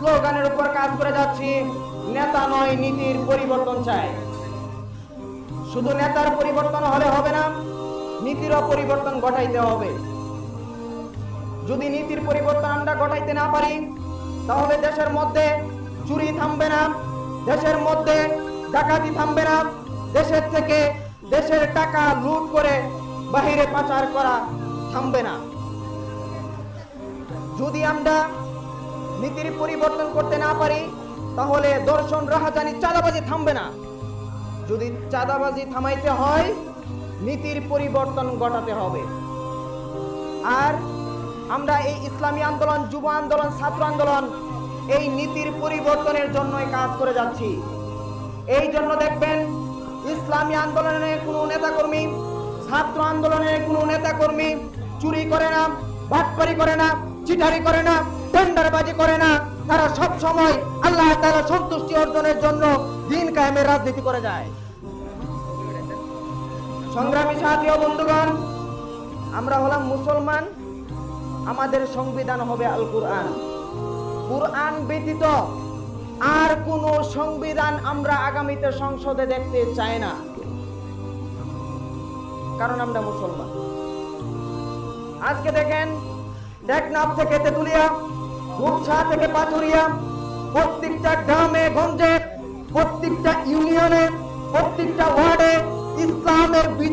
স্লোগানের উপর কাজ করে যাচ্ছি। নেতা নয়, নীতির পরিবর্তন চাই। শুধু নেতার পরিবর্তন হলে হবে না, নীতিরও পরিবর্তন ঘটাইতে হবে। যদি নীতির পরিবর্তন আমরা ঘটাইতে না পারি, তাহলে দেশের মধ্যে চুরি থামবে না, দেশের মধ্যে ডাকাতি থামবে না, দেশের থেকে দেশের টাকা লুট করে বাহিরে পাচার করা থামবে না। যদি আমরা নীতির পরিবর্তন করতে না পারি, তাহলে দর্শন রাহাজানি চাঁদাবাজি থামবে না। যদি চাঁদাবাজি থামাইতে হয়, নীতির পরিবর্তন ঘটাতে হবে। আর আমরা এই ইসলামী আন্দোলন, যুব আন্দোলন, ছাত্র আন্দোলন, এই নীতির পরিবর্তনের জন্যই কাজ করে যাচ্ছি। এই জন্য দেখবেন, ইসলামী আন্দোলনের কোনো নেতাকর্মী, ছাত্র আন্দোলনের কোনো নেতাকর্মী চুরি করে না ভাটপারি করে না, চিটারি করে না টেন্ডারবাজি করে না, তারা সব সময় আল্লাহ তাআলা সন্তুষ্টি অর্জনের জন্য দিন কায়েমের রাজনীতি করে যায়। সংগ্রামী সাথী ও বন্ধুগণ, আমরা হলাম মুসলমান, আমাদের সংবিধান হবে আল কুরআন কুরআন ব্যতীত আর কোন সংবিধান আমরা আগামীতে সংসদে দেখতে চাই না, কারণ আমরা মুসলমান। আজকে দেখেন টেকনাফ থেকে তেতুলিয়া রূপসা থেকে পাথুরিয়া প্রত্যেকটা গ্রামে গঞ্জে প্রত্যেকটা ইউনিয়নে প্রত্যেকটা ওয়ার্ডে ইসলামের বিজয়